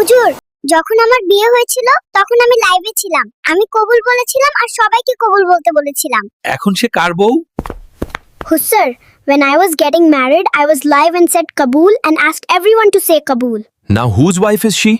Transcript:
হুজুর যখন আমার বিয়ে হয়েছিল তখন আমি লাইভে ছিলাম আমি কবুল বলেছিলাম আর সবাইকে কবুল বলতে বলেছিলাম এখন সে কার বউ Hussar, when I was getting married, I was live and said Kabul and asked everyone to say Kabul. Now whose wife is she?